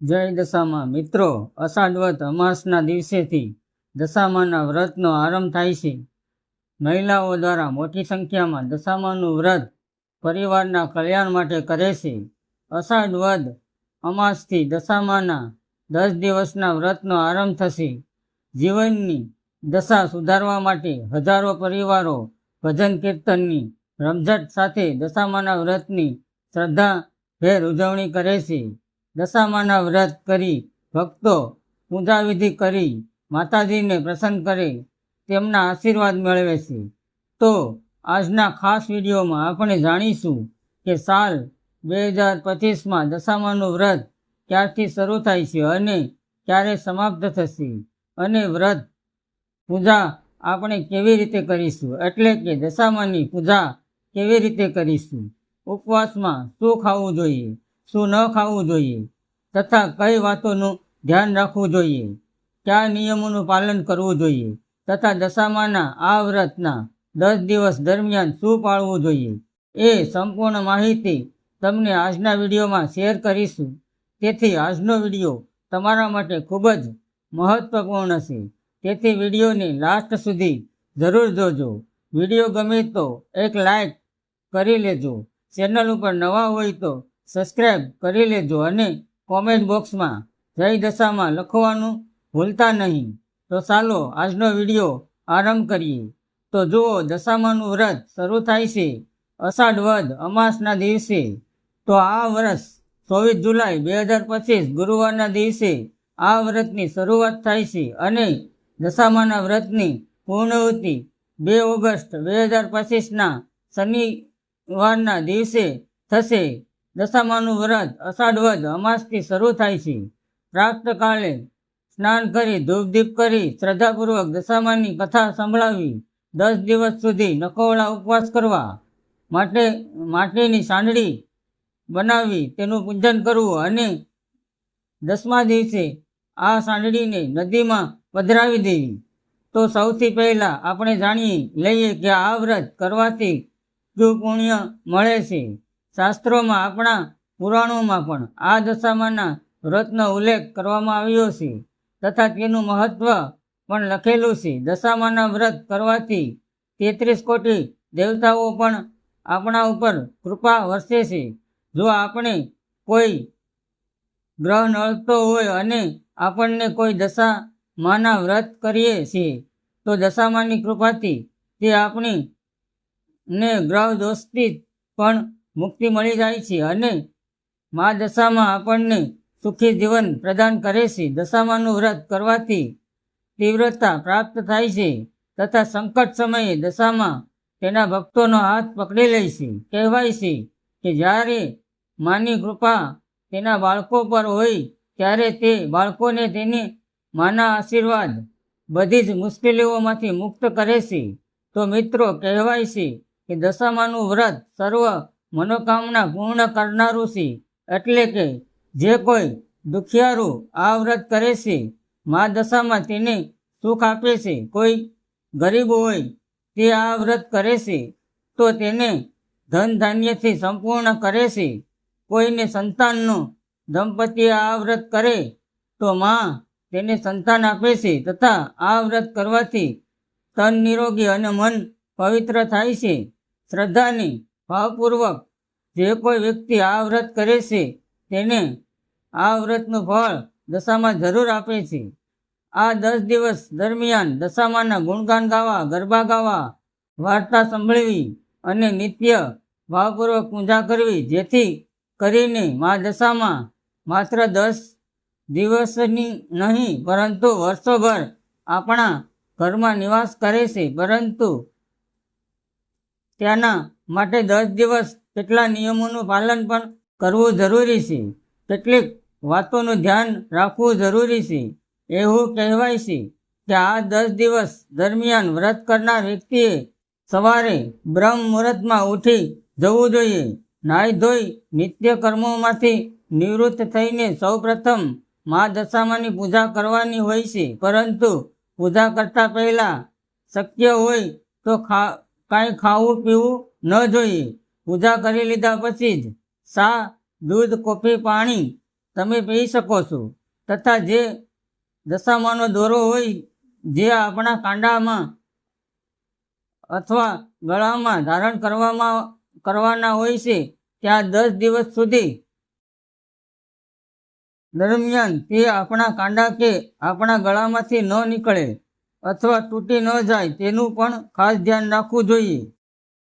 જય દશામાં. મિત્રો અષાઢવત અમાસના દિવસેથી દશામાના વ્રતનો આરંભ થાય છે. મહિલાઓ દ્વારા મોટી સંખ્યામાં દશામાનું વ્રત પરિવારના કલ્યાણ માટે કરે છે. અષાઢવદ અમાસથી દશામાના દસ દિવસના વ્રતનો આરંભ થશે. જીવનની દશા સુધારવા માટે હજારો પરિવારો ભજન કીર્તનની રમઝટ સાથે દશામાના વ્રતની શ્રદ્ધા ભેર ઉજવણી કરે છે. દશામાના વ્રત કરી, ભક્તો પૂજાવિધિ કરી, માતાજીને પ્રસન્ન કરે, તેમના આશીર્વાદ મેળવે છે. તો આજના ખાસ વિડીયોમાં આપણે જાણીશું કે સાલ બે હજાર પચીસમાં દશામાનું વ્રત ક્યારથી શરૂ થાય છે અને ક્યારે સમાપ્ત થશે અને વ્રત પૂજા આપણે કેવી રીતે કરીશું? એટલે કે દશામાની પૂજા કેવી રીતે કરીશું? ઉપવાસમાં શું ખાવું જોઈએ? શું ન ખાવું જોઈએ? તથા કઈ વાતોનું ધ્યાન રાખવું જોઈએ? કયા નિયમોનું પાલન કરવું જોઈએ? તથા દશામાના આ વ્રતના દસ દિવસ દરમિયાન શું પાળવું જોઈએ? એ સંપૂર્ણ માહિતી તમને આજના વિડીયોમાં શેર કરીશું. તેથી આજનો વીડિયો તમારા માટે ખૂબ જ મહત્વપૂર્ણ છે. તેથી વિડીયોને લાસ્ટ સુધી જરૂર જોજો. વીડિયો ગમે તો એક લાઈક કરી લેજો. ચેનલ ઉપર નવા હોય તો સબસ્ક્રાઈબ કરી લેજો અને કોમેન્ટ બોક્સમાં જય દશામાં લખવાનું ભૂલતા નહીં. તો ચાલો આજનો વીડિયો આરંભ કરીએ. તો જુઓ, દશામાનું વ્રત શરૂ થાય છે. અષાઢ વદ અમાસના દિવસે. તો આ વર્ષ ચોવીસ જુલાઈ બે હજાર પચીસ ગુરુવારના દિવસે આ વ્રતની શરૂઆત થાય છે અને દશામાના વ્રતની પૂર્ણવૃત્તિ બે ઓગસ્ટ બે હજાર પચીસના શનિવારના દિવસે થશે. દશામાનું વ્રત, અષાઢ વદ, અમાસથી શરૂ થાય છે. પ્રાક્તકાલે સ્નાન કરી, ધૂપદીપ કરી, શ્રદ્ધાપૂર્વક દશામાની કથા સંભળાવી, દસ દિવસ સુધી નકોવળા ઉપવાસ કરવા માટે, માટીની સાંડળી બનાવી તેનું પૂજન કરવું અને દસમા દિવસે આ સાંડળીને નદીમાં પધરાવી દેવી. તો સૌથી પહેલાં આપણે જાણીએ લઈએ કે આ વ્રત કરવાથી શું પુણ્ય મળે છે. શાસ્ત્રોમાં આપણા પુરાણોમાં પણ આ દશામાના વ્રતનો ઉલ્લેખ કરવામાં આવ્યો છે તથા તેનું મહત્વ પણ લખેલું છે. દશામાના વ્રત કરવાથી તેત્રીસ કોટી દેવતાઓ પણ આપણા ઉપર કૃપા વરસે છે. જો આપણે કોઈ ગ્રહ નડતો હોય અને આપણને કોઈ દશામાના વ્રત કરીએ છીએ, તો દશામાની કૃપાથી તે આપણી ને ગ્રહ દોષથી પણ મુક્તિ મળી જાય છે અને મા દશામાં આપણને સુખી જીવન પ્રદાન કરે છે. દશામાનું વ્રત કરવાથી તીવ્રતા પ્રાપ્ત થાય છે તથા સંકટ સમયે દશામાં તેના ભક્તોનો હાથ પકડી લે છે. કહેવાય છે કે જ્યારે માની કૃપા તેના બાળકો પર હોય ત્યારે તે બાળકોને તેને માના આશીર્વાદ બધી જ મુશ્કેલીઓમાંથી મુક્ત કરે છે. તો મિત્રો, કહેવાય છે કે દશામાનું વ્રત સર્વ મનોકામના પૂર્ણ કરનારું છે, એટલે કે જે કોઈ દુખિયારું આ વ્રત કરે છે, મા દશામાં તેને સુખ આપે છે. કોઈ ગરીબ હોય તે આ વ્રત કરે છે, તો તેને ધન ધાન્યથી સંપૂર્ણ કરે છે. કોઈને સંતાનનું દંપતિ આ વ્રત કરે, તો માં તેને સંતાન આપે છે તથા આ વ્રત કરવાથી તન નિરોગી અને મન પવિત્ર થાય છે. શ્રદ્ધાની ભાવપૂર્વક જે કોઈ વ્યક્તિ આ વ્રત કરે છે, તેને આ વ્રતનું ફળ દશામાં જરૂર આપે છે. આ દસ દિવસ દરમિયાન દશામાના ગુણગાન ગાવા, ગરબા ગાવા, વાર્તા સાંભળવી અને નિત્ય ભાવપૂર્વક પૂજા કરવી, જેથી કરીને મા દશામાં માત્ર દસ દિવસની નહીં, પરંતુ વર્ષોભર આપણા ઘરમાં નિવાસ કરે છે. પરંતુ ત્યાંના માટે દસ દિવસ કેટલા નિયમોનું પાલન પણ કરવું જરૂરી છે. કેટલીક વાતોનું ધ્યાન રાખવું જરૂરી છે. એવું કહેવાય છે કે આ દસ દિવસ દરમિયાન વ્રત કરનાર વ્યક્તિએ સવારે બ્રહ્મ મુહૂર્તમાં ઉઠી જવું જોઈએ. નાહી ધોઈ નિત્ય કર્મોમાંથી નિવૃત્ત થઈને સૌપ્રથમ મા દશામાની પૂજા કરવાની હોય છે. પરંતુ પૂજા કરતા પહેલા શક્ય હોય તો ખા, કાંઈ ખાવું પીવું ન જોઈએ પૂજા કરી લીધા પછી જ શા દૂધ, કોફી, પાણી તમે પી શકો છો. તથા જે દશામાનો દોરો હોય, જે આપણા કાંડામાં અથવા ગળામાં ધારણ કરવામાં, કરવાના હોય છે, ત્યાં દસ દિવસ સુધી દરમિયાન તે આપણા કાંડા કે આપણા ગળામાંથી ન નીકળે અથવા તૂટી ન જાય તેનું પણ ખાસ ધ્યાન રાખવું જોઈએ.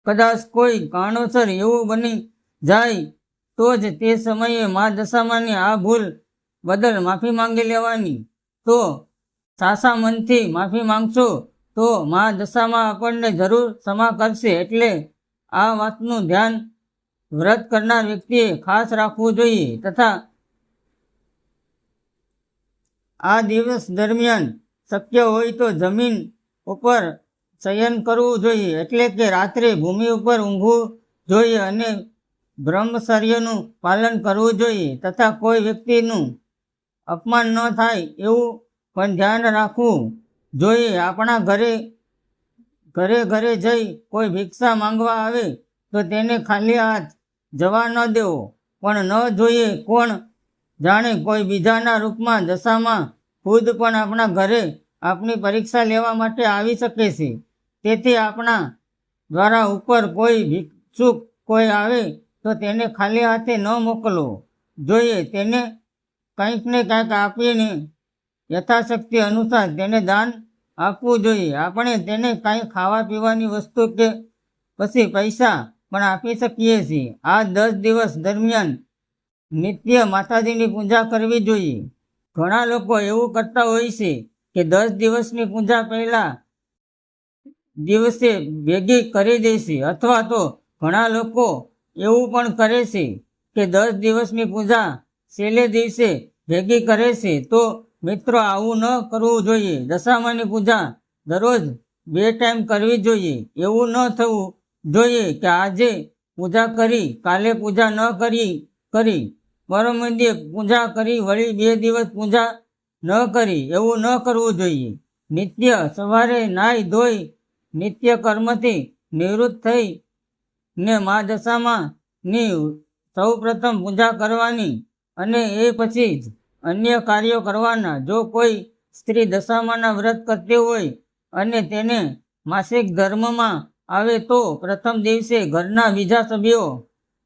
કદાચ કોઈ કારણોસર એવું બની જાય તો જ તે સમયે મા દશામાની આ ભૂલ બદલ માફી માંગી લેવાની. તો સાસા મનથી માફી માંગશો તો મા દશામાં આપણને જરૂર ક્ષમા કરશે એટલે આ વાતનું ધ્યાન વ્રત કરનાર વ્યક્તિએ ખાસ રાખવું જોઈએ તથા આ દિવસ દરમિયાન શક્ય હોય તો જમીન ઉપર શયન કરવું જોઈએ એટલે કે રાત્રે ભૂમિ ઉપર ઊંઘવું જોઈએ અને બ્રહ્મચર્યનું પાલન કરવું જોઈએ તથા કોઈ વ્યક્તિનું અપમાન ન થાય એવું પણ ધ્યાન રાખવું જોઈએ. આપણા ઘરે ઘરે ઘરે જઈ કોઈ ભિક્ષા માંગવા આવે તો તેને ખાલી હાથ જવા ન દેવો. પણ ન જોઈએ કોણ જાણે કોઈ બીજાના રૂપમાં, દશામાં ખુદ પણ આપણા ઘરે આપણી પરીક્ષા લેવા માટે આવી શકે છે. તેથી આપણા દ્વારા ઉપર કોઈ ભિક્ષુક કોઈ આવે તો તેને ખાલી હાથે ન મોકલવો જોઈએ, તેને કંઈક ને કંઈક આપીને યથાશક્તિ અનુસાર તેને દાન આપવું જોઈએ. આપણે તેને કાંઈ ખાવા પીવાની વસ્તુ કે પછી પૈસા પણ આપી શકીએ છીએ. આ દસ દિવસ દરમિયાન નિત્ય માતાજીની પૂજા કરવી જોઈએ. ઘણા લોકો એવું કરતા હોય છે કે દસ દિવસની પૂજા પહેલા દિવસે ભેગી કરી દેશે અથવા તો ઘણા લોકો એવું પણ કરે છે કે દસ દિવસની પૂજા છેલ્લે દિવસે ભેગી કરે છે. તો મિત્રો, આવું ન કરવું જોઈએ. દશામાની પૂજા દરરોજ બે ટાઈમ કરવી જોઈએ. એવું ન થવું જોઈએ કે આજે પૂજા કરી, કાલે પૂજા ન કરી કરી. પરમ પૂજા કરી, વળી બે દિવસ પૂજા ન કરી. એવું ન કરવું જોઈએ. નિત્ય સવારે નાહી ધોઈ નિત્ય કર્મથી નિવૃત્ત થઈ ને મા દશામાં ની સૌ પ્રથમ પૂજા કરવાની અને એ પછી જ અન્ય કાર્યો કરવાના. જો કોઈ સ્ત્રી દશામાના વ્રત કરતી હોય અને તેને માસિક ધર્મમાં આવે તો પ્રથમ દિવસે ઘરના બીજા સભ્યો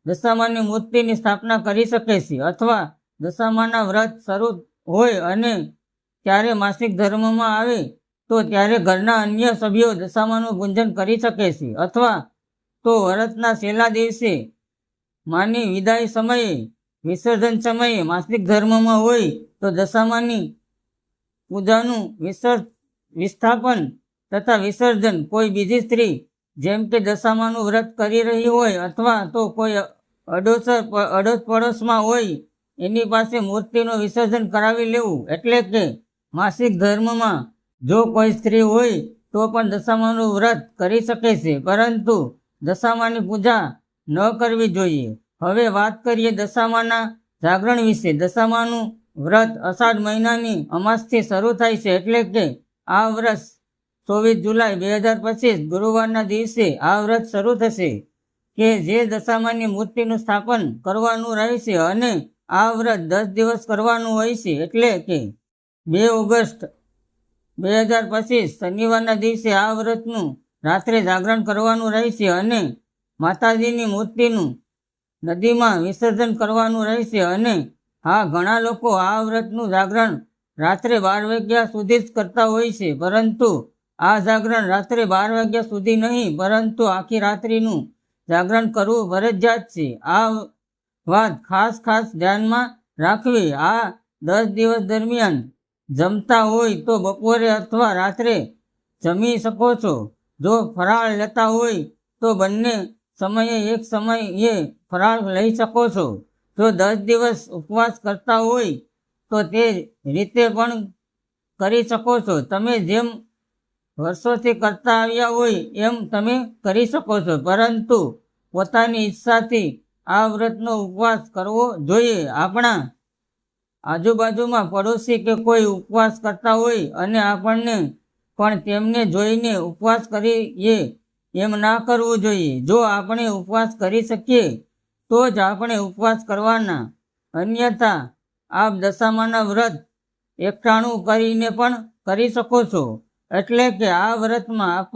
દશામાની મૂર્તિની સ્થાપના કરી શકે છે અથવા દશામાના વ્રત શરૂ હોય અને ત્યારે માસિક ધર્મમાં આવે તો ત્યારે ઘરના અન્ય સભ્યો દશામાનું પૂજન કરી શકે છે. અથવા તો વ્રતના છેલ્લા દિવસે માની વિદાય સમયે, વિસર્જન સમયે, માસિક ધર્મમાં હોય તો દશામાની પૂજાનું વિસર્જ વિસ્થાપન તથા વિસર્જન કોઈ બીજી સ્ત્રી જેમ કે દશામાનું વ્રત કરી રહી હોય અથવા તો કોઈ અડોસર અડોસ પડોશમાં હોય એની પાસે મૂર્તિનું વિસર્જન કરાવી લેવું એટલે કે માસિક ધર્મમાં જો કોઈ સ્ત્રી હોય, તો પણ દશામાનું વ્રત કરી શકે છે. પરંતુ દશામાની પૂજા ન કરવી જોઈએ. હવે વાત કરીએ દશામાના જાગરણ વિશે. દશામાનું વ્રત અષાઢ મહિનાની અમાસથી શરૂ થાય છે એટલે કે આ વ્રત ચોવીસ જુલાઈ બે હજાર પચીસ, ગુરુવારના દિવસે આ વ્રત શરૂ થશે કે જે દશામાની મૂર્તિનું સ્થાપન કરવાનું રહેશે અને આ વ્રત દસ દિવસ કરવાનું હોય છે એટલે કે બે ઓગસ્ટ બે હજાર પચીસ શનિવારના દિવસે આ વ્રતનું રાત્રે જાગરણ કરવાનું રહેશે અને માતાજીની મૂર્તિનું નદીમાં વિસર્જન કરવાનું રહેશે અને હા, ઘણા લોકો આ વ્રતનું જાગરણ રાત્રે બાર વાગ્યા સુધી જ કરતા હોય છે. પરંતુ આ જાગરણ રાત્રે બાર વાગ્યા સુધી નહીં, પરંતુ આખી રાત્રિનું જાગરણ કરવું ફરજિયાત છે. આ વાત ખાસ ખાસ ધ્યાનમાં રાખવી. આ દસ દિવસ દરમિયાન જમતા હોય તો બપોરે અથવા રાત્રે જમી શકો છો. જો ફરાળ લેતા હોય તો બંને સમયે એક સમયે ફરાળ લઈ શકો છો. જો દસ દિવસ ઉપવાસ કરતા હોય તો તે રીતે પણ કરી શકો છો. તમે જેમ વર્ષોથી કરતા આવ્યા હોય એમ તમે કરી શકો છો. પરંતુ પોતાની ઈચ્છાથી આ વ્રતનો ઉપવાસ કરવો જોઈએ. આપણા આજુબાજુમાં પડોશી કે કોઈ ઉપવાસ કરતા હોય અને આપણને પણ તેમને જોઈને ઉપવાસ કરીએ એમ ના કરવું જોઈએ. જો આપણે ઉપવાસ કરી શકીએ, તો જ આપણે ઉપવાસ કરવાના. અન્યથા, આપ દશામાના વ્રત એકઠાણું કરીને પણ કરી શકો છો. એટલે કે આ વ્રતમાં આપ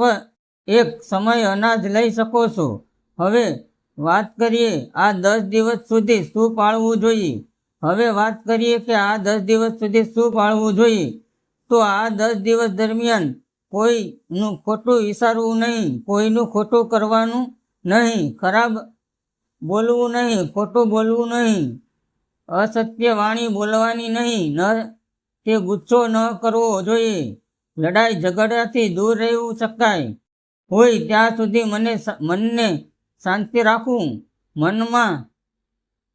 એક સમય અનાજ લઈ શકો છો. હવે વાત કરીએ, આ દસ દિવસ સુધી શું પાળવું જોઈએ? હવે વાત કરીએ કે આ દસ દિવસ સુધી શું પાળવું જોઈએ, તો આ દસ દિવસ દરમિયાન કોઈનું ખોટું વિચારવું નહીં, કોઈનું ખોટું કરવાનું નહીં, ખરાબ બોલવું નહીં, ખોટું બોલવું નહીં, અસત્ય વાણી બોલવાની નહીં, ન તે ગુસ્સો ન કરવો જોઈએ, લડાઈ ઝઘડાથી દૂર રહેવું શકાય હોય ત્યાં સુધી મને મનને શાંતિ રાખવું મનમાં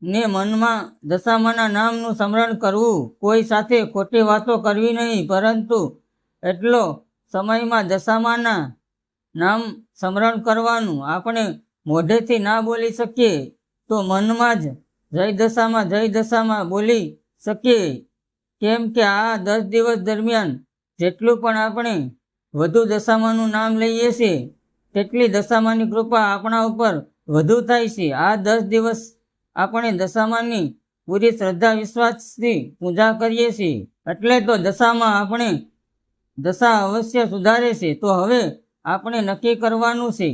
ને મનમાં દશામાના નામનું સ્મરણ કરવું કોઈ સાથે ખોટી વાતો કરવી નહીં, પરંતુ એટલો સમયમાં દશામાના નામ સ્મરણ કરવાનું આપણે મોઢેથી ના બોલી શકીએ તો મનમાં જ જય દશામાં જય દશામાં બોલી શકીએ. કેમ કે આ દસ દિવસ દરમિયાન જેટલું પણ આપણે વધુ દશામાનું નામ લઈએ છીએ, તેટલી દશામાની કૃપા આપણા ઉપર વધુ થાય છે. આ દસ દિવસ આપણે દશામાની પૂરી શ્રદ્ધા, વિશ્વાસથી પૂજા કરીએ છીએ. એટલે તો દશામાં આપણે દશા અવશ્ય સુધારે છે. તો હવે આપણે નક્કી કરવાનું છે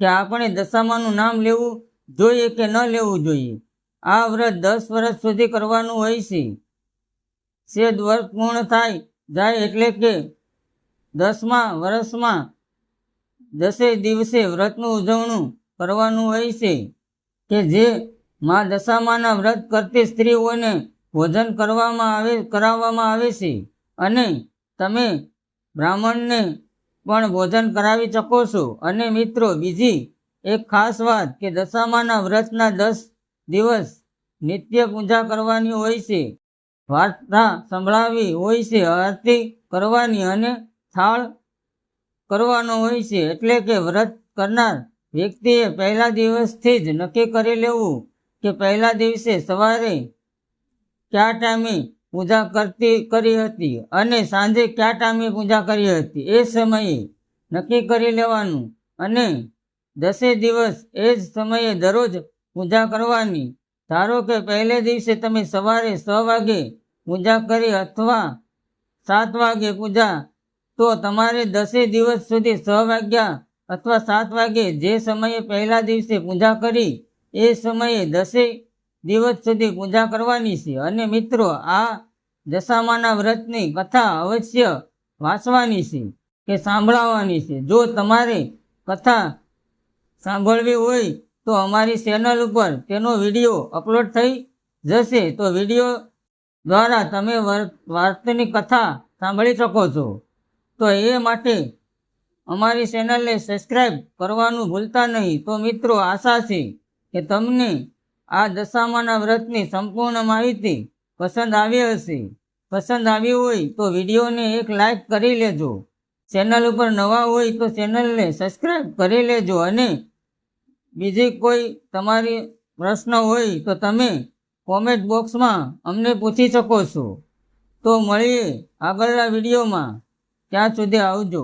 કે આપણે દશામાનું નામ લેવું જોઈએ કે ન લેવું જોઈએ. આ વ્રત દસ વર્ષ સુધી કરવાનું હોય છે. શેદ વર્ષ પૂર્ણ થાય, જાય એટલે કે દસમા વર્ષમાં દસે દિવસે વ્રતનું ઉજવણું કરવાનું હોય છે કે જે મા દશામાના વ્રત કરતી સ્ત્રીઓને ભોજન કરવામાં આવે, કરાવવામાં આવે છે. અને તમે બ્રાહ્મણને પણ ભોજન કરાવી શકો છો. અને મિત્રો, બીજી એક ખાસ વાત કે દશામાના વ્રતના દસ દિવસ નિત્ય પૂજા કરવાની હોય છે. વાર્તા સંભળાવી હોય છે, આરતી કરવાની અને થાળ કરવાનો હોય છે. એટલે કે વ્રત કરનાર વ્યક્તિએ પહેલા દિવસથી જ નક્કી કરી લેવું. કે પહેલા દિવસે સવારે કયા ટાઈમે પૂજા કરતી, કરી હતી અને સાંજે કયા ટાઈમે પૂજા કરી હતી એ સમયે નક્કી કરી લેવાનું અને દસે દિવસ એ જ સમયે દરરોજ પૂજા કરવાની. ધારો કે પહેલે દિવસે તમે સવારે છ વાગે પૂજા કરી અથવા સાત વાગે પૂજા, તો તમારે દસે દિવસ સુધી છ વાગ્યા અથવા સાત વાગે જે સમયે પહેલા દિવસે પૂજા કરી એ સમયે દસેક દિવસ સુધી પૂજા કરવાની છે. અને મિત્રો, આ દશામાના વ્રતની કથા અવશ્ય વાંચવાની છે કે સાંભળવાની છે. જો તમારે કથા સાંભળવી હોય તો અમારી ચેનલ ઉપર તેનો વીડિયો અપલોડ થઈ જશે. તો વીડિયો દ્વારા તમે વર- વાર્તાની કથા સાંભળી શકો છો. તો એ માટે અમારી ચેનલને સબસ્ક્રાઈબ કરવાનું ભૂલતા નહીં. તો મિત્રો, આશા છે કે તમને આ દશામાના વ્રતની સંપૂર્ણ માહિતી પસંદ આવી હશે. પસંદ આવી હોય તો વિડીયોને એક લાઈક કરી લેજો. ચેનલ ઉપર નવા હોય તો ચેનલને સબસ્ક્રાઈબ કરી લેજો અને બીજી કોઈ તમારી પ્રશ્ન હોય તો તમે કોમેન્ટ બોક્સમાં અમને પૂછી શકો છો. તો મળીએ આગળના વિડીયોમાં. ત્યાં સુધી આવજો.